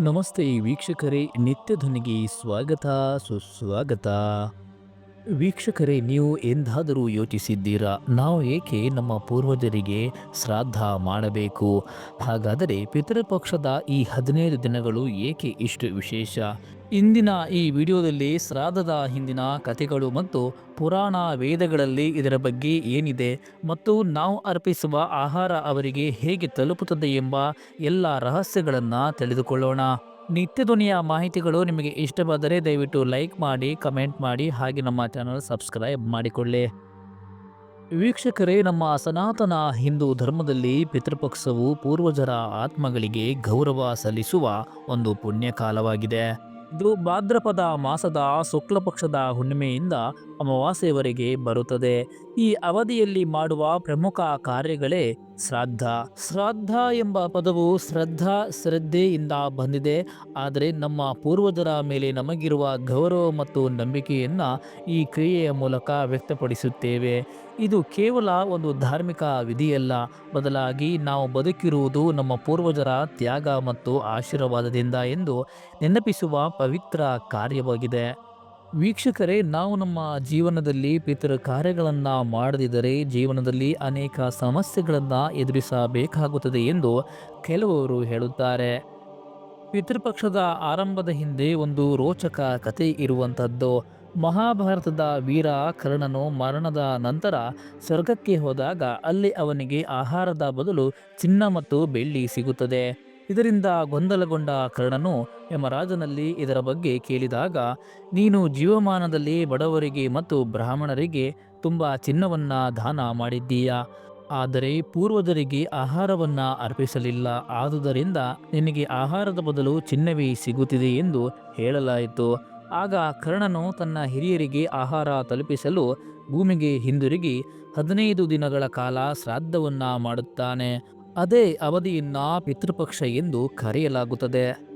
ನಮಸ್ತೆ ವೀಕ್ಷಕರೇ ನಿತ್ಯ ಧ್ವನಿಗೆ ಸ್ವಾಗತ, ಸುಸ್ವಾಗತ. ವೀಕ್ಷಕರೇ, ನೀವು ಎಂದಾದರೂ ಯೋಚಿಸಿದ್ದೀರಾ? ನಾವು ಏಕೆ ನಮ್ಮ ಪೂರ್ವಜರಿಗೆ ಶ್ರಾದ್ದ ಮಾಡಬೇಕು? ಹಾಗಾದರೆ ಪಿತೃಪಕ್ಷದ ಈ ಹದಿನೈದು ದಿನಗಳು ಏಕೆ ಇಷ್ಟು ವಿಶೇಷ? ಇಂದಿನ ಈ ವಿಡಿಯೋದಲ್ಲಿ ಶ್ರಾದ್ದದ ಹಿಂದಿನ ಕಥೆಗಳು ಮತ್ತು ಪುರಾಣ ವೇದಗಳಲ್ಲಿ ಇದರ ಬಗ್ಗೆ ಏನಿದೆ ಮತ್ತು ನಾವು ಅರ್ಪಿಸುವ ಆಹಾರ ಅವರಿಗೆ ಹೇಗೆ ತಲುಪುತ್ತದೆ ಎಂಬ ಎಲ್ಲ ರಹಸ್ಯಗಳನ್ನು ತಿಳಿದುಕೊಳ್ಳೋಣ. ನಿತ್ಯ ಧ್ವನಿಯ ಮಾಹಿತಿಗಳು ನಿಮಗೆ ಇಷ್ಟವಾದರೆ ದಯವಿಟ್ಟು ಲೈಕ್ ಮಾಡಿ, ಕಮೆಂಟ್ ಮಾಡಿ ಹಾಗೆ ನಮ್ಮ ಚಾನಲ್ ಸಬ್ಸ್ಕ್ರೈಬ್ ಮಾಡಿಕೊಳ್ಳಿ. ವೀಕ್ಷಕರೇ, ನಮ್ಮ ಸನಾತನ ಹಿಂದೂ ಧರ್ಮದಲ್ಲಿ ಪಿತೃಪಕ್ಷವು ಪೂರ್ವಜರ ಆತ್ಮಗಳಿಗೆ ಗೌರವ ಸಲ್ಲಿಸುವ ಒಂದು ಪುಣ್ಯಕಾಲವಾಗಿದೆ. ಇದು ಭಾದ್ರಪದ ಮಾಸದ ಶುಕ್ಲ ಪಕ್ಷದ ಹುಣ್ಣಿಮೆಯಿಂದ ಅಮಾವಾಸ್ಯವರೆಗೆ ಬರುತ್ತದೆ. ಈ ಅವಧಿಯಲ್ಲಿ ಮಾಡುವ ಪ್ರಮುಖ ಕಾರ್ಯಗಳೇ ಶ್ರಾದ್ದ. ಶ್ರಾದ್ದ ಎಂಬ ಪದವು ಶ್ರದ್ಧಾ ಶ್ರದ್ಧೆಯಿಂದ ಬಂದಿದೆ. ಆದರೆ ನಮ್ಮ ಪೂರ್ವಜರ ಮೇಲೆ ನಮಗಿರುವ ಗೌರವ ಮತ್ತು ನಂಬಿಕೆಯನ್ನು ಈ ಕ್ರಿಯೆಯ ಮೂಲಕ ವ್ಯಕ್ತಪಡಿಸುತ್ತೇವೆ. ಇದು ಕೇವಲ ಒಂದು ಧಾರ್ಮಿಕ ವಿಧಿಯಲ್ಲ. ಬದಲಾಗಿ ನಾವು ಬದುಕಿರುವುದು ನಮ್ಮ ಪೂರ್ವಜರ ತ್ಯಾಗ ಮತ್ತು ಆಶೀರ್ವಾದದಿಂದ ಎಂದು ನೆನಪಿಸುವ ಪವಿತ್ರ ಕಾರ್ಯವಾಗಿದೆ. ವೀಕ್ಷಕರೇ, ನಾವು ನಮ್ಮ ಜೀವನದಲ್ಲಿ ಪಿತೃ ಕಾರ್ಯಗಳನ್ನು ಮಾಡದಿದ್ದರೆ ಜೀವನದಲ್ಲಿ ಅನೇಕ ಸಮಸ್ಯೆಗಳನ್ನು ಎದುರಿಸಬೇಕಾಗುತ್ತದೆ ಎಂದು ಕೆಲವರು ಹೇಳುತ್ತಾರೆ. ಪಿತೃಪಕ್ಷದ ಆರಂಭದ ಹಿಂದೆ ಒಂದು ರೋಚಕ ಕತೆ ಇರುವಂಥದ್ದು. ಮಹಾಭಾರತದ ವೀರ ಕರ್ಣನು ಮರಣದ ನಂತರ ಸ್ವರ್ಗಕ್ಕೆ ಹೋದಾಗ ಅಲ್ಲಿ ಅವನಿಗೆ ಆಹಾರದ ಬದಲು ಚಿನ್ನ ಮತ್ತು ಬೆಳ್ಳಿ ಸಿಗುತ್ತದೆ. ಇದರಿಂದ ಗೊಂದಲಗೊಂಡ ಕರ್ಣನು ಯಮರಾಜನಲ್ಲಿ ಇದರ ಬಗ್ಗೆ ಕೇಳಿದಾಗ, ನೀನು ಜೀವಮಾನದಲ್ಲಿ ಬಡವರಿಗೆ ಮತ್ತು ಬ್ರಾಹ್ಮಣರಿಗೆ ತುಂಬ ಚಿನ್ನವನ್ನ ದಾನ ಮಾಡಿದ್ದೀಯ? ಆದರೆ ಪೂರ್ವಜರಿಗೆ ಆಹಾರವನ್ನು ಅರ್ಪಿಸಲಿಲ್ಲ. ಆದುದರಿಂದ ನಿನಗೆ ಆಹಾರದ ಬದಲು ಚಿನ್ನವೇ ಸಿಗುತ್ತಿದೆ ಎಂದು ಹೇಳಲಾಯಿತು. ಆಗ ಕರ್ಣನು ತನ್ನ ಹಿರಿಯರಿಗೆ ಆಹಾರ ತಲುಪಿಸಲು ಭೂಮಿಗೆ ಹಿಂದಿರುಗಿ ಹದಿನೈದು ದಿನಗಳ ಕಾಲ ಶ್ರಾದ್ದವನ್ನ ಮಾಡುತ್ತಾನೆ. ಅದೇ ಅವಧಿಯನ್ನ ಪಿತೃಪಕ್ಷ ಎಂದು ಕರೆಯಲಾಗುತ್ತದೆ.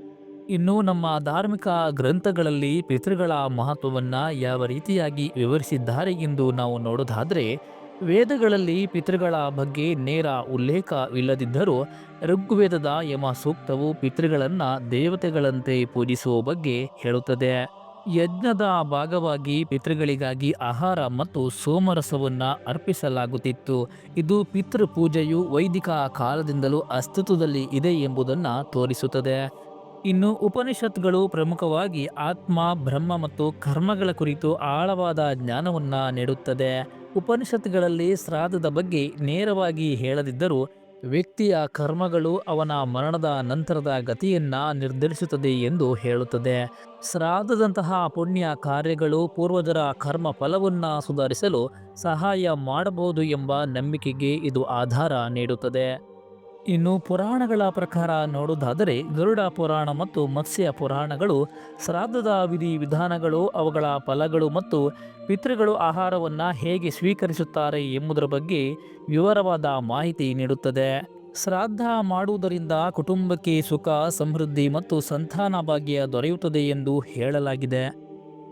ಇನ್ನು ನಮ್ಮ ಧಾರ್ಮಿಕ ಗ್ರಂಥಗಳಲ್ಲಿ ಪಿತೃಗಳ ಮಹತ್ವವನ್ನು ಯಾವ ರೀತಿಯಾಗಿ ವಿವರಿಸಿದ್ದಾರೆ ಎಂದು ನಾವು ನೋಡೋದಾದರೆ, ವೇದಗಳಲ್ಲಿ ಪಿತೃಗಳ ಬಗ್ಗೆ ನೇರ ಉಲ್ಲೇಖವಿಲ್ಲದಿದ್ದರೂ ಋಗ್ವೇದದ ಯಮ ಸೂಕ್ತವು ಪಿತೃಗಳನ್ನು ದೇವತೆಗಳಂತೆ ಪೂಜಿಸುವ ಬಗ್ಗೆ ಹೇಳುತ್ತದೆ. ಯಜ್ಞದ ಭಾಗವಾಗಿ ಪಿತೃಗಳಿಗಾಗಿ ಆಹಾರ ಮತ್ತು ಸೋಮರಸವನ್ನು ಅರ್ಪಿಸಲಾಗುತ್ತಿತ್ತು. ಇದು ಪಿತೃಪೂಜೆಯು ವೈದಿಕ ಕಾಲದಿಂದಲೂ ಅಸ್ತಿತ್ವದಲ್ಲಿ ಇದೆ ಎಂಬುದನ್ನು ತೋರಿಸುತ್ತದೆ. ಇನ್ನು ಉಪನಿಷತ್ಗಳು ಪ್ರಮುಖವಾಗಿ ಆತ್ಮ, ಬ್ರಹ್ಮ ಮತ್ತು ಕರ್ಮಗಳ ಕುರಿತು ಆಳವಾದ ಜ್ಞಾನವನ್ನು ನೀಡುತ್ತದೆ. ಉಪನಿಷತ್ತುಗಳಲ್ಲಿ ಶ್ರಾದ್ದದ ಬಗ್ಗೆ ನೇರವಾಗಿ ಹೇಳದಿದ್ದರೂ ವ್ಯಕ್ತಿಯ ಕರ್ಮಗಳು ಅವನ ಮರಣದ ನಂತರದ ಗತಿಯನ್ನು ನಿರ್ಧರಿಸುತ್ತದೆ ಎಂದು ಹೇಳುತ್ತದೆ. ಶ್ರಾದ್ದದಂತಹ ಪುಣ್ಯ ಕಾರ್ಯಗಳು ಪೂರ್ವಜರ ಕರ್ಮ ಫಲವನ್ನು ಸುಧಾರಿಸಲು ಸಹಾಯ ಮಾಡಬಹುದು ಎಂಬ ನಂಬಿಕೆಗೆ ಇದು ಆಧಾರ ನೀಡುತ್ತದೆ. ಇನ್ನು ಪುರಾಣಗಳ ಪ್ರಕಾರ ನೋಡುವುದಾದರೆ ಗರುಡ ಪುರಾಣ ಮತ್ತು ಮತ್ಸ್ಯ ಪುರಾಣಗಳು, ಶ್ರಾದ್ದದ ವಿಧಿ ವಿಧಾನಗಳು, ಅವುಗಳ ಫಲಗಳು ಮತ್ತು ಪಿತೃಗಳು ಆಹಾರವನ್ನು ಹೇಗೆ ಸ್ವೀಕರಿಸುತ್ತಾರೆ ಎಂಬುದರ ಬಗ್ಗೆ ವಿವರವಾದ ಮಾಹಿತಿ ನೀಡುತ್ತದೆ. ಶ್ರಾದ್ದ ಮಾಡುವುದರಿಂದ ಕುಟುಂಬಕ್ಕೆ ಸುಖ, ಸಮೃದ್ಧಿ ಮತ್ತು ಸಂತಾನ ಭಾಗ್ಯ ದೊರೆಯುತ್ತದೆ ಎಂದು ಹೇಳಲಾಗಿದೆ.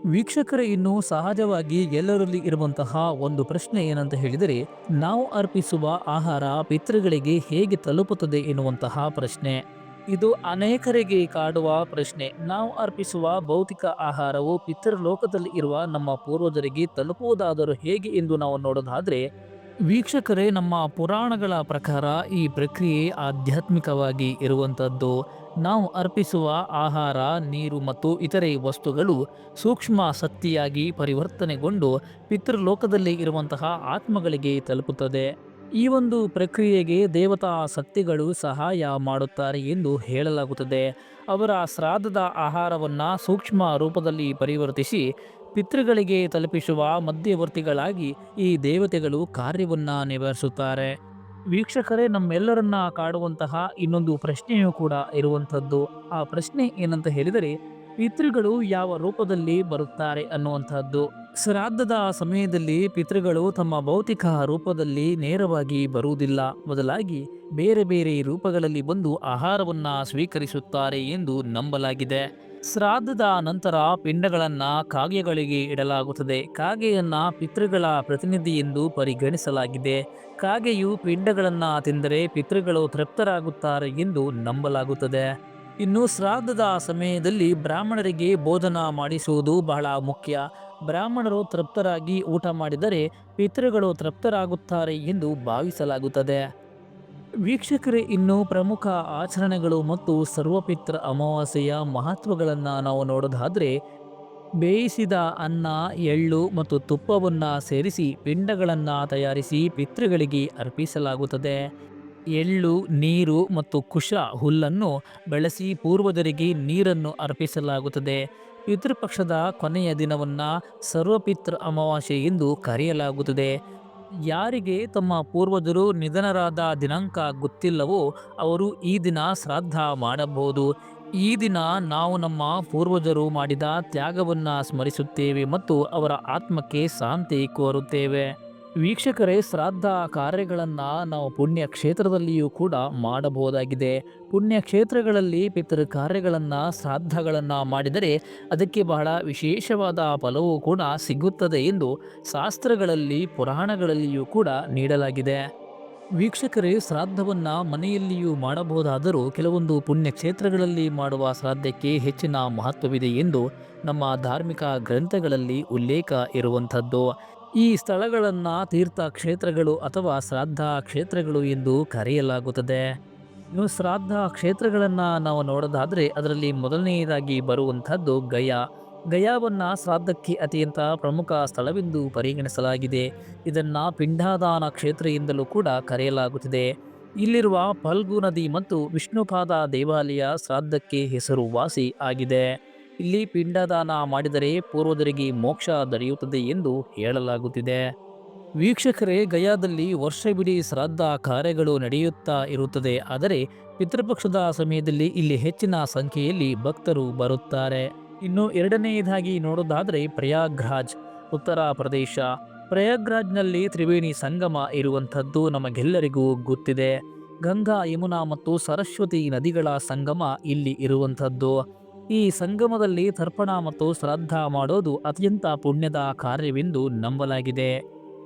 ವೀಕ್ಷಕರೇ, ಇನ್ನು ಸಹಜವಾಗಿ ಎಲ್ಲರಲ್ಲಿ ಇರುವಂತಹ ಒಂದು ಪ್ರಶ್ನೆ ಏನಂತ ಹೇಳಿದರೆ, ನಾವು ಅರ್ಪಿಸುವ ಆಹಾರ ಪಿತೃಗಳಿಗೆ ಹೇಗೆ ತಲುಪುತ್ತದೆ ಎನ್ನುವಂತಹ ಪ್ರಶ್ನೆ. ಇದು ಅನೇಕರಿಗೆ ಕಾಡುವ ಪ್ರಶ್ನೆ. ನಾವು ಅರ್ಪಿಸುವ ಭೌತಿಕ ಆಹಾರವು ಪಿತೃಲೋಕದಲ್ಲಿ ಇರುವ ನಮ್ಮ ಪೂರ್ವಜರಿಗೆ ತಲುಪುವುದಾದರೂ ಹೇಗೆ ಎಂದು ನಾವು ನೋಡೋದಾದ್ರೆ ವೀಕ್ಷಕರೇ, ನಮ್ಮ ಪುರಾಣಗಳ ಪ್ರಕಾರ ಈ ಪ್ರಕ್ರಿಯೆ ಆಧ್ಯಾತ್ಮಿಕವಾಗಿ ಇರುವಂಥದ್ದು. ನಾವು ಅರ್ಪಿಸುವ ಆಹಾರ, ನೀರು ಮತ್ತು ಇತರೆ ವಸ್ತುಗಳು ಸೂಕ್ಷ್ಮ ಸತ್ತಿಯಾಗಿ ಪರಿವರ್ತನೆಗೊಂಡು ಪಿತೃಲೋಕದಲ್ಲಿ ಇರುವಂತಹ ಆತ್ಮಗಳಿಗೆ ತಲುಪುತ್ತದೆ. ಈ ಒಂದು ಪ್ರಕ್ರಿಯೆಗೆ ದೇವತಾ ಶಕ್ತಿಗಳು ಸಹಾಯ ಮಾಡುತ್ತಾರೆ ಎಂದು ಹೇಳಲಾಗುತ್ತದೆ. ಅವರ ಶ್ರಾದ್ದದ ಆಹಾರವನ್ನು ಸೂಕ್ಷ್ಮ ರೂಪದಲ್ಲಿ ಪರಿವರ್ತಿಸಿ ಪಿತೃಗಳಿಗೆ ತಲುಪಿಸುವ ಮಧ್ಯವರ್ತಿಗಳಾಗಿ ಈ ದೇವತೆಗಳು ಕಾರ್ಯವನ್ನು ನಿರ್ವಹಿಸುತ್ತಾರೆ ವೀಕ್ಷಕರೇ, ನಮ್ಮೆಲ್ಲರನ್ನ ಕಾಡುವಂತಹ ಇನ್ನೊಂದು ಪ್ರಶ್ನೆಯೂ ಕೂಡ ಇರುವಂಥದ್ದು. ಆ ಪ್ರಶ್ನೆ ಏನಂತ ಹೇಳಿದರೆ, ಪಿತೃಗಳು ಯಾವ ರೂಪದಲ್ಲಿ ಬರುತ್ತಾರೆ ಅನ್ನುವಂಥದ್ದು. ಶ್ರಾದ್ದದ ಸಮಯದಲ್ಲಿ ಪಿತೃಗಳು ತಮ್ಮ ಭೌತಿಕ ರೂಪದಲ್ಲಿ ನೇರವಾಗಿ ಬರುವುದಿಲ್ಲ. ಬದಲಾಗಿ ಬೇರೆ ಬೇರೆ ರೂಪಗಳಲ್ಲಿ ಬಂದು ಆಹಾರವನ್ನು ಸ್ವೀಕರಿಸುತ್ತಾರೆ ಎಂದು ನಂಬಲಾಗಿದೆ. ಶ್ರಾದ್ದದ ನಂತರ ಪಿಂಡಗಳನ್ನು ಕಾಗೆಗಳಿಗೆ ಇಡಲಾಗುತ್ತದೆ. ಕಾಗೆಯನ್ನ ಪಿತೃಗಳ ಪ್ರತಿನಿಧಿ ಎಂದು ಪರಿಗಣಿಸಲಾಗಿದೆ. ಕಾಗೆಯು ಪಿಂಡಗಳನ್ನು ತಿಂದರೆ ಪಿತೃಗಳು ತೃಪ್ತರಾಗುತ್ತಾರೆ ಎಂದು ನಂಬಲಾಗುತ್ತದೆ. ಇನ್ನು ಶ್ರಾದ್ದದ ಸಮಯದಲ್ಲಿ ಬ್ರಾಹ್ಮಣರಿಗೆ ಬೋಧನ ಮಾಡಿಸುವುದು ಬಹಳ ಮುಖ್ಯ. ಬ್ರಾಹ್ಮಣರು ತೃಪ್ತರಾಗಿ ಊಟ ಮಾಡಿದರೆ ಪಿತೃಗಳು ತೃಪ್ತರಾಗುತ್ತಾರೆ ಎಂದು ಭಾವಿಸಲಾಗುತ್ತದೆ. ವೀಕ್ಷಕರೇ, ಇನ್ನು ಪ್ರಮುಖ ಆಚರಣೆಗಳು ಮತ್ತು ಸರ್ವಪಿತ್ರ ಅಮಾವಾಸ್ಯೆಯ ಮಹತ್ವಗಳನ್ನು ನಾವು ನೋಡೋದಾದರೆ, ಬೇಯಿಸಿದ ಅನ್ನ, ಎಳ್ಳು ಮತ್ತು ತುಪ್ಪವನ್ನು ಸೇರಿಸಿ ಪಿಂಡಗಳನ್ನು ತಯಾರಿಸಿ ಪಿತೃಗಳಿಗೆ ಅರ್ಪಿಸಲಾಗುತ್ತದೆ. ಎಳ್ಳು, ನೀರು ಮತ್ತು ಕುಶ ಹುಲ್ಲನ್ನು ಬೆಳೆಸಿ ಪೂರ್ವಜರಿಗೆ ನೀರನ್ನು ಅರ್ಪಿಸಲಾಗುತ್ತದೆ. ಪಿತೃಪಕ್ಷದ ಕೊನೆಯ ದಿನವನ್ನು ಸರ್ವಪಿತೃ ಅಮಾವಾಸ್ಯೆ ಎಂದು ಕರೆಯಲಾಗುತ್ತದೆ. ಯಾರಿಗೆ ತಮ್ಮ ಪೂರ್ವಜರು ನಿಧನರಾದ ದಿನಾಂಕ ಗೊತ್ತಿಲ್ಲವೋ ಅವರು ಈ ದಿನ ಶ್ರಾದ್ದ ಮಾಡಬಹುದು. ಈ ದಿನ ನಾವು ನಮ್ಮ ಪೂರ್ವಜರು ಮಾಡಿದ ತ್ಯಾಗವನ್ನು ಸ್ಮರಿಸುತ್ತೇವೆ ಮತ್ತು ಅವರ ಆತ್ಮಕ್ಕೆ ಶಾಂತಿ ಕೋರುತ್ತೇವೆ. ವೀಕ್ಷಕರೇ, ಶ್ರಾದ್ದ ಕಾರ್ಯಗಳನ್ನು ನಾವು ಪುಣ್ಯ ಕ್ಷೇತ್ರದಲ್ಲಿಯೂ ಕೂಡ ಮಾಡಬಹುದಾಗಿದೆ. ಪುಣ್ಯ ಕ್ಷೇತ್ರಗಳಲ್ಲಿ ಪಿತೃ ಕಾರ್ಯಗಳನ್ನು, ಶ್ರಾದ್ದಗಳನ್ನು ಮಾಡಿದರೆ ಅದಕ್ಕೆ ಬಹಳ ವಿಶೇಷವಾದ ಫಲವೂ ಕೂಡ ಸಿಗುತ್ತದೆ ಎಂದು ಶಾಸ್ತ್ರಗಳಲ್ಲಿ, ಪುರಾಣಗಳಲ್ಲಿಯೂ ಕೂಡ ನೀಡಲಾಗಿದೆ. ವೀಕ್ಷಕರೇ, ಶ್ರಾದ್ದವನ್ನು ಮನೆಯಲ್ಲಿಯೂ ಮಾಡಬಹುದಾದರೂ ಕೆಲವೊಂದು ಪುಣ್ಯಕ್ಷೇತ್ರಗಳಲ್ಲಿ ಮಾಡುವ ಶ್ರಾದ್ದಕ್ಕೆ ಹೆಚ್ಚಿನ ಮಹತ್ವವಿದೆ ಎಂದು ನಮ್ಮ ಧಾರ್ಮಿಕ ಗ್ರಂಥಗಳಲ್ಲಿ ಉಲ್ಲೇಖ ಇರುವಂಥದ್ದು. ಈ ಸ್ಥಳಗಳನ್ನು ತೀರ್ಥ ಕ್ಷೇತ್ರಗಳು ಅಥವಾ ಶ್ರಾದ್ದ ಕ್ಷೇತ್ರಗಳು ಎಂದು ಕರೆಯಲಾಗುತ್ತದೆ. ಇವು ಶ್ರಾದ್ದ ಕ್ಷೇತ್ರಗಳನ್ನು ನಾವು ನೋಡೋದಾದರೆ ಅದರಲ್ಲಿ ಮೊದಲನೆಯದಾಗಿ ಬರುವಂಥದ್ದು ಗಯಾ. ಗಯಾವನ್ನ ಶ್ರಾದ್ದಕ್ಕೆ ಅತ್ಯಂತ ಪ್ರಮುಖ ಸ್ಥಳವೆಂದು ಪರಿಗಣಿಸಲಾಗಿದೆ. ಇದನ್ನು ಪಿಂಡಾದಾನ ಕ್ಷೇತ್ರ ಎಂದಲೂ ಕೂಡ ಕರೆಯಲಾಗುತ್ತಿದೆ. ಇಲ್ಲಿರುವ ಫಲ್ಗು ನದಿ ಮತ್ತು ವಿಷ್ಣುಪಾದ ದೇವಾಲಯ ಶ್ರಾದ್ದಕ್ಕೆ ಹೆಸರುವಾಸಿ ಆಗಿದೆ. ಇಲ್ಲಿ ಪಿಂಡದಾನ ಮಾಡಿದರೆ ಪೂರ್ವದರಿಗೆ ಮೋಕ್ಷ ದೊರೆಯುತ್ತದೆ ಎಂದು ಹೇಳಲಾಗುತ್ತಿದೆ. ವೀಕ್ಷಕರೇ, ಗಯಾದಲ್ಲಿ ವರ್ಷವಿಡೀ ಶ್ರಾದ್ದ ಕಾರ್ಯಗಳು ನಡೆಯುತ್ತಾ ಇರುತ್ತದೆ. ಆದರೆ ಪಿತೃಪಕ್ಷದ ಸಮಯದಲ್ಲಿ ಇಲ್ಲಿ ಹೆಚ್ಚಿನ ಸಂಖ್ಯೆಯಲ್ಲಿ ಭಕ್ತರು ಬರುತ್ತಾರೆ. ಇನ್ನು ಎರಡನೆಯದಾಗಿ ನೋಡೋದಾದರೆ ಪ್ರಯಾಗ್ರಾಜ್, ಉತ್ತರ ಪ್ರದೇಶ. ಪ್ರಯಾಗ್ರಾಜ್ನಲ್ಲಿ ತ್ರಿವೇಣಿ ಸಂಗಮ ಇರುವಂಥದ್ದು ನಮಗೆಲ್ಲರಿಗೂ ಗೊತ್ತಿದೆ. ಗಂಗಾ, ಯಮುನಾ ಮತ್ತು ಸರಸ್ವತಿ ನದಿಗಳ ಸಂಗಮ ಇಲ್ಲಿ ಇರುವಂಥದ್ದು. ಈ ಸಂಗಮದಲ್ಲಿ ತರ್ಪಣ ಮತ್ತು ಶ್ರಾದ್ದ ಮಾಡೋದು ಅತ್ಯಂತ ಪುಣ್ಯದ ಕಾರ್ಯವೆಂದು ನಂಬಲಾಗಿದೆ.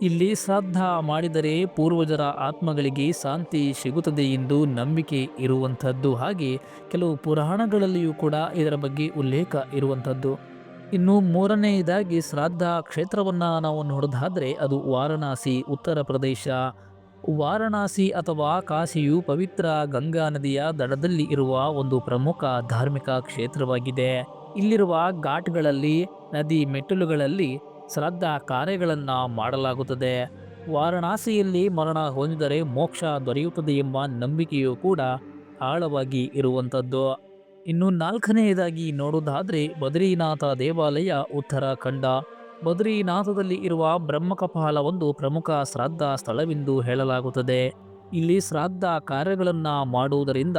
ಇಲ್ಲಿ ಶ್ರಾದ್ದ ಮಾಡಿದರೆ ಪೂರ್ವಜರ ಆತ್ಮಗಳಿಗೆ ಶಾಂತಿ ಸಿಗುತ್ತದೆ ಎಂದು ನಂಬಿಕೆ ಇರುವಂಥದ್ದು ಹಾಗೆ ಕೆಲವು ಪುರಾಣಗಳಲ್ಲಿಯೂ ಕೂಡ ಇದರ ಬಗ್ಗೆ ಉಲ್ಲೇಖ ಇರುವಂಥದ್ದು. ಇನ್ನು ಮೂರನೆಯದಾಗಿ ಶ್ರಾದ್ದ ಕ್ಷೇತ್ರವನ್ನು ನಾವು ನೋಡೋದಾದರೆ ಅದು ವಾರಣಾಸಿ ಉತ್ತರ ಪ್ರದೇಶ. ವಾರಣಾಸಿ ಅಥವಾ ಕಾಶಿಯು ಪವಿತ್ರ ಗಂಗಾ ನದಿಯ ದಡದಲ್ಲಿ ಇರುವ ಒಂದು ಪ್ರಮುಖ ಧಾರ್ಮಿಕ ಕ್ಷೇತ್ರವಾಗಿದೆ. ಇಲ್ಲಿರುವ ಘಾಟ್ಗಳಲ್ಲಿ, ನದಿ ಮೆಟ್ಟಿಲುಗಳಲ್ಲಿ ಶ್ರದ್ಧಾ ಕಾರ್ಯಗಳನ್ನು ಮಾಡಲಾಗುತ್ತದೆ. ವಾರಣಾಸಿಯಲ್ಲಿ ಮರಣ ಹೊಂದಿದರೆ ಮೋಕ್ಷ ದೊರೆಯುತ್ತದೆ ಎಂಬ ನಂಬಿಕೆಯು ಕೂಡ ಆಳವಾಗಿ ಇರುವಂಥದ್ದು. ಇನ್ನು ನಾಲ್ಕನೆಯದಾಗಿ ನೋಡುವುದಾದರೆ, ಬದ್ರಿನಾಥ ದೇವಾಲಯ ಉತ್ತರಾಖಂಡ ಬದ್ರಿನಾಥದಲ್ಲಿ ಇರುವ ಬ್ರಹ್ಮಕಪಾಲ ಒಂದು ಪ್ರಮುಖ ಶ್ರಾದ್ದ ಸ್ಥಳವೆಂದು ಹೇಳಲಾಗುತ್ತದೆ. ಇಲ್ಲಿ ಶ್ರಾದ್ದ ಕಾರ್ಯಗಳನ್ನು ಮಾಡುವುದರಿಂದ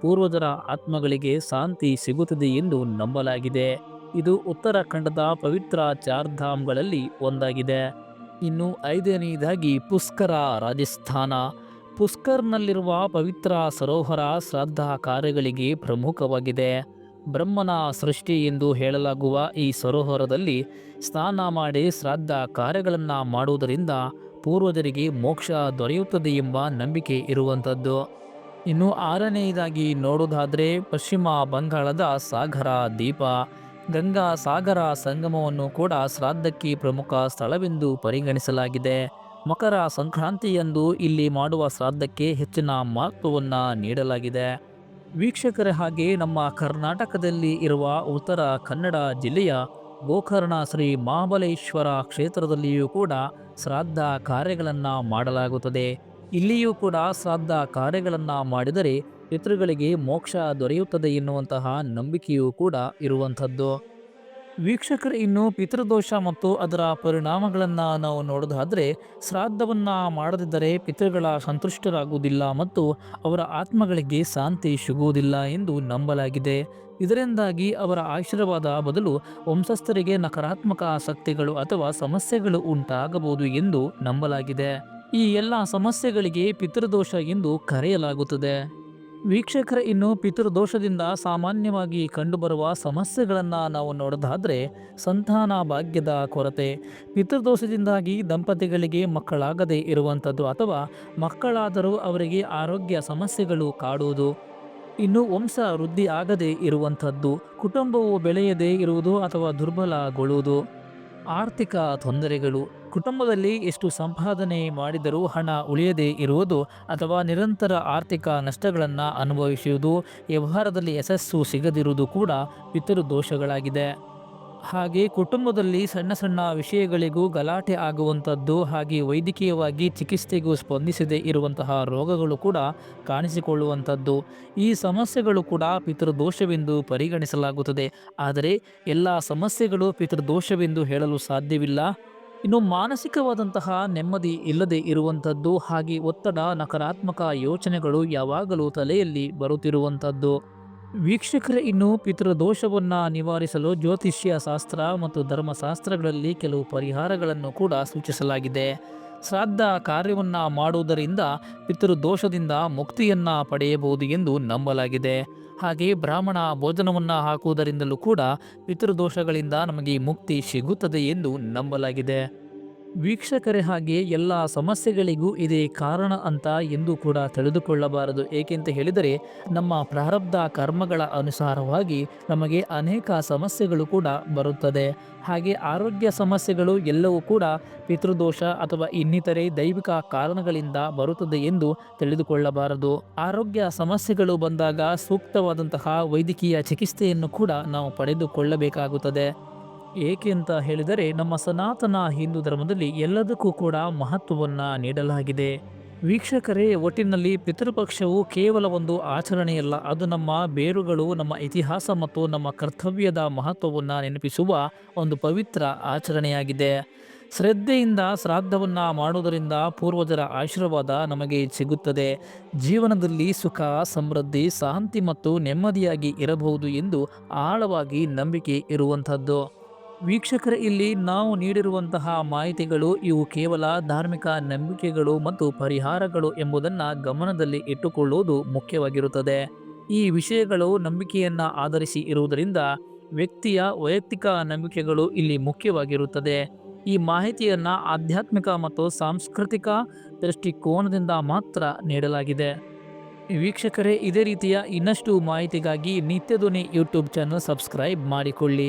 ಪೂರ್ವಜರ ಆತ್ಮಗಳಿಗೆ ಶಾಂತಿ ಸಿಗುತ್ತದೆ ಎಂದು ನಂಬಲಾಗಿದೆ. ಇದು ಉತ್ತರಾಖಂಡದ ಪವಿತ್ರ ಚಾರ್ಧಾಮ್ಗಳಲ್ಲಿ ಒಂದಾಗಿದೆ. ಇನ್ನು ಐದನೆಯದಾಗಿ ಪುಷ್ಕರ ರಾಜಸ್ಥಾನ. ಪುಷ್ಕರ್ನಲ್ಲಿರುವ ಪವಿತ್ರ ಸರೋವರ ಶ್ರಾದ್ದ ಕಾರ್ಯಗಳಿಗೆ ಪ್ರಮುಖವಾಗಿದೆ. ಬ್ರಹ್ಮನ ಸೃಷ್ಟಿ ಎಂದು ಹೇಳಲಾಗುವ ಈ ಸರೋವರದಲ್ಲಿ ಸ್ನಾನ ಮಾಡಿ ಶ್ರಾದ್ದ ಕಾರ್ಯಗಳನ್ನು ಮಾಡುವುದರಿಂದ ಪೂರ್ವಜರಿಗೆ ಮೋಕ್ಷ ದೊರೆಯುತ್ತದೆ ಎಂಬ ನಂಬಿಕೆ ಇರುವಂಥದ್ದು. ಇನ್ನು ಆರನೆಯದಾಗಿ ನೋಡೋದಾದರೆ ಪಶ್ಚಿಮ ಬಂಗಾಳದ ಸಾಗರ ದೀಪ. ಗಂಗಾ ಸಾಗರ ಸಂಗಮವನ್ನು ಕೂಡ ಶ್ರಾದ್ದಕ್ಕೆ ಪ್ರಮುಖ ಸ್ಥಳವೆಂದು ಪರಿಗಣಿಸಲಾಗಿದೆ. ಮಕರ ಸಂಕ್ರಾಂತಿಯಂದು ಇಲ್ಲಿ ಮಾಡುವ ಶ್ರಾದ್ದಕ್ಕೆ ಹೆಚ್ಚಿನ ಮಹತ್ವವನ್ನು ನೀಡಲಾಗಿದೆ. ವೀಕ್ಷಕರ ಹಾಗೆ ನಮ್ಮ ಕರ್ನಾಟಕದಲ್ಲಿ ಇರುವ ಉತ್ತರ ಕನ್ನಡ ಜಿಲ್ಲೆಯ ಗೋಕರ್ಣ ಶ್ರೀ ಮಹಾಬಲೇಶ್ವರ ಕ್ಷೇತ್ರದಲ್ಲಿಯೂ ಕೂಡ ಶ್ರಾದ್ದ ಕಾರ್ಯಗಳನ್ನು ಮಾಡಲಾಗುತ್ತದೆ. ಇಲ್ಲಿಯೂ ಕೂಡ ಶ್ರಾದ್ದ ಕಾರ್ಯಗಳನ್ನು ಮಾಡಿದರೆ ಪಿತೃಗಳಿಗೆ ಮೋಕ್ಷ ದೊರೆಯುತ್ತದೆ ಎನ್ನುವಂತಹ ನಂಬಿಕೆಯೂ ಕೂಡ ಇರುವಂಥದ್ದು. ವೀಕ್ಷಕರು ಇನ್ನು ಪಿತೃದೋಷ ಮತ್ತು ಅದರ ಪರಿಣಾಮಗಳನ್ನು ನಾವು ನೋಡೋದಾದರೆ, ಶ್ರಾದ್ದವನ್ನು ಮಾಡದಿದ್ದರೆ ಪಿತೃಗಳ ಸಂತುಷ್ಟರಾಗುವುದಿಲ್ಲ ಮತ್ತು ಅವರ ಆತ್ಮಗಳಿಗೆ ಶಾಂತಿ ಸಿಗುವುದಿಲ್ಲ ಎಂದು ನಂಬಲಾಗಿದೆ. ಇದರಿಂದಾಗಿ ಅವರ ಆಶೀರ್ವಾದ ಬದಲು ವಂಶಸ್ಥರಿಗೆ ನಕಾರಾತ್ಮಕ ಆಸಕ್ತಿಗಳು ಅಥವಾ ಸಮಸ್ಯೆಗಳು ಉಂಟಾಗಬಹುದು ಎಂದು ನಂಬಲಾಗಿದೆ. ಈ ಎಲ್ಲ ಸಮಸ್ಯೆಗಳಿಗೆ ಪಿತೃದೋಷ ಎಂದು ಕರೆಯಲಾಗುತ್ತದೆ. ವೀಕ್ಷಕರ, ಇನ್ನು ಪಿತೃದೋಷದಿಂದ ಸಾಮಾನ್ಯವಾಗಿ ಕಂಡುಬರುವ ಸಮಸ್ಯೆಗಳನ್ನು ನಾವು ನೋಡೋದಾದರೆ ಸಂತಾನ ಭಾಗ್ಯದ ಕೊರತೆ. ಪಿತೃದೋಷದಿಂದಾಗಿ ದಂಪತಿಗಳಿಗೆ ಮಕ್ಕಳಾಗದೇ ಇರುವಂಥದ್ದು ಅಥವಾ ಮಕ್ಕಳಾದರೂ ಅವರಿಗೆ ಆರೋಗ್ಯ ಸಮಸ್ಯೆಗಳು ಕಾಡುವುದು. ಇನ್ನು ವಂಶ ವೃದ್ಧಿ ಆಗದೇ ಇರುವಂಥದ್ದು, ಕುಟುಂಬವು ಬೆಳೆಯದೇ ಇರುವುದು ಅಥವಾ ದುರ್ಬಲಗೊಳ್ಳುವುದು. ಆರ್ಥಿಕ ತೊಂದರೆಗಳು. ಕುಟುಂಬದಲ್ಲಿ ಎಷ್ಟು ಸಂಪಾದನೆ ಮಾಡಿದರೂ ಹಣ ಉಳಿಯದೇ ಇರುವುದು ಅಥವಾ ನಿರಂತರ ಆರ್ಥಿಕ ನಷ್ಟಗಳನ್ನು ಅನುಭವಿಸುವುದು ವ್ಯವಹಾರದಲ್ಲಿ ಯಶಸ್ಸು ಸಿಗದಿರುವುದು ಕೂಡ ಪಿತೃದೋಷಗಳಾಗಿದೆ ಹಾಗೆ ಕುಟುಂಬದಲ್ಲಿ ಸಣ್ಣ ಸಣ್ಣ ವಿಷಯಗಳಿಗೂ ಗಲಾಟೆ ಆಗುವಂಥದ್ದು ಹಾಗೆ ವೈದ್ಯಕೀಯವಾಗಿ ಚಿಕಿತ್ಸೆಗೂ ಸ್ಪಂದಿಸದೇ ಇರುವಂತಹ ರೋಗಗಳು ಕೂಡ ಕಾಣಿಸಿಕೊಳ್ಳುವಂಥದ್ದು. ಈ ಸಮಸ್ಯೆಗಳು ಕೂಡ ಪಿತೃದೋಷವೆಂದು ಪರಿಗಣಿಸಲಾಗುತ್ತದೆ. ಆದರೆ ಎಲ್ಲ ಸಮಸ್ಯೆಗಳು ಪಿತೃದೋಷವೆಂದು ಹೇಳಲು ಸಾಧ್ಯವಿಲ್ಲ. ಇನ್ನು ಮಾನಸಿಕವಾದಂತಹ ನೆಮ್ಮದಿ ಇಲ್ಲದೆ ಇರುವಂಥದ್ದು ಹಾಗೆ ಒತ್ತಡ, ನಕಾರಾತ್ಮಕ ಯೋಚನೆಗಳು ಯಾವಾಗಲೂ ತಲೆಯಲ್ಲಿ ಬರುತ್ತಿರುವಂಥದ್ದು. ವೀಕ್ಷಕರ, ಇನ್ನು ಪಿತೃದೋಷವನ್ನು ನಿವಾರಿಸಲು ಜ್ಯೋತಿಷ್ಯ ಶಾಸ್ತ್ರ ಮತ್ತು ಧರ್ಮಶಾಸ್ತ್ರಗಳಲ್ಲಿ ಕೆಲವು ಪರಿಹಾರಗಳನ್ನು ಕೂಡ ಸೂಚಿಸಲಾಗಿದೆ. ಶ್ರಾದ್ದ ಕಾರ್ಯವನ್ನು ಮಾಡುವುದರಿಂದ ಪಿತೃದೋಷದಿಂದ ಮುಕ್ತಿಯನ್ನು ಪಡೆಯಬಹುದು ಎಂದು ನಂಬಲಾಗಿದೆ. ಹಾಗೆ ಬ್ರಾಹ್ಮಣ ಭೋಜನವನ್ನು ಹಾಕುವುದರಿಂದಲೂ ಕೂಡ ಪಿತೃದೋಷಗಳಿಂದ ನಮಗೆ ಮುಕ್ತಿ ಸಿಗುತ್ತದೆ ಎಂದು ನಂಬಲಾಗಿದೆ. ವೀಕ್ಷಕರೇ ಹಾಗೆ ಎಲ್ಲ ಸಮಸ್ಯೆಗಳಿಗೂ ಇದೇ ಕಾರಣ ಅಂತ ಎಂದು ಕೂಡ ತಿಳಿದುಕೊಳ್ಳಬಾರದು. ಏಕೆಂತ ಹೇಳಿದರೆ, ನಮ್ಮ ಪ್ರಾರಬ್ಧ ಕರ್ಮಗಳ ಅನುಸಾರವಾಗಿ ನಮಗೆ ಅನೇಕ ಸಮಸ್ಯೆಗಳು ಕೂಡ ಬರುತ್ತದೆ. ಹಾಗೆ ಆರೋಗ್ಯ ಸಮಸ್ಯೆಗಳು ಎಲ್ಲವೂ ಕೂಡ ಪಿತೃದೋಷ ಅಥವಾ ಇನ್ನಿತರೆ ದೈವಿಕ ಕಾರಣಗಳಿಂದ ಬರುತ್ತದೆ ಎಂದು ತಿಳಿದುಕೊಳ್ಳಬಾರದು. ಆರೋಗ್ಯ ಸಮಸ್ಯೆಗಳು ಬಂದಾಗ ಸೂಕ್ತವಾದಂತಹ ವೈದ್ಯಕೀಯ ಚಿಕಿತ್ಸೆಯನ್ನು ಕೂಡ ನಾವು ಪಡೆದುಕೊಳ್ಳಬೇಕಾಗುತ್ತದೆ. ಏಕೆ ಅಂತ ಹೇಳಿದರೆ ನಮ್ಮ ಸನಾತನ ಹಿಂದೂ ಧರ್ಮದಲ್ಲಿ ಎಲ್ಲದಕ್ಕೂ ಕೂಡ ಮಹತ್ವವನ್ನು ನೀಡಲಾಗಿದೆ. ವೀಕ್ಷಕರೇ, ಒಟ್ಟಿನಲ್ಲಿ ಪಿತೃಪಕ್ಷವು ಕೇವಲ ಒಂದು ಆಚರಣೆಯಲ್ಲ, ಅದು ನಮ್ಮ ಬೇರುಗಳು, ನಮ್ಮ ಇತಿಹಾಸ ಮತ್ತು ನಮ್ಮ ಕರ್ತವ್ಯದ ಮಹತ್ವವನ್ನು ನೆನಪಿಸುವ ಒಂದು ಪವಿತ್ರ ಆಚರಣೆಯಾಗಿದೆ. ಶ್ರದ್ಧೆಯಿಂದ ಶ್ರಾದ್ದವನ್ನು ಮಾಡುವುದರಿಂದ ಪೂರ್ವಜರ ಆಶೀರ್ವಾದ ನಮಗೆ ಸಿಗುತ್ತದೆ. ಜೀವನದಲ್ಲಿ ಸುಖ, ಸಮೃದ್ಧಿ, ಶಾಂತಿ ಮತ್ತು ನೆಮ್ಮದಿಯಾಗಿ ಇರಬಹುದು ಎಂದು ಆಳವಾಗಿ ನಂಬಿಕೆ ಇರುವಂಥದ್ದು. ವೀಕ್ಷಕರೇ, ಇಲ್ಲಿ ನಾವು ನೀಡಿರುವಂತಹ ಮಾಹಿತಿಗಳು ಇವು ಕೇವಲ ಧಾರ್ಮಿಕ ನಂಬಿಕೆಗಳು ಮತ್ತು ಪರಿಹಾರಗಳು ಎಂಬುದನ್ನು ಗಮನದಲ್ಲಿ ಇಟ್ಟುಕೊಳ್ಳುವುದು ಮುಖ್ಯವಾಗಿರುತ್ತದೆ. ಈ ವಿಷಯಗಳು ನಂಬಿಕೆಯನ್ನು ಆಧರಿಸಿ ಇರುವುದರಿಂದ ವ್ಯಕ್ತಿಯ ವೈಯಕ್ತಿಕ ನಂಬಿಕೆಗಳು ಇಲ್ಲಿ ಮುಖ್ಯವಾಗಿರುತ್ತದೆ. ಈ ಮಾಹಿತಿಯನ್ನು ಆಧ್ಯಾತ್ಮಿಕ ಮತ್ತು ಸಾಂಸ್ಕೃತಿಕ ದೃಷ್ಟಿಕೋನದಿಂದ ಮಾತ್ರ ನೀಡಲಾಗಿದೆ. ವೀಕ್ಷಕರೇ, ಇದೇ ರೀತಿಯ ಇನ್ನಷ್ಟು ಮಾಹಿತಿಗಾಗಿ ನಿತ್ಯಧ್ವನಿ ಯೂಟ್ಯೂಬ್ ಚಾನಲ್ ಸಬ್ಸ್ಕ್ರೈಬ್ ಮಾಡಿಕೊಳ್ಳಿ.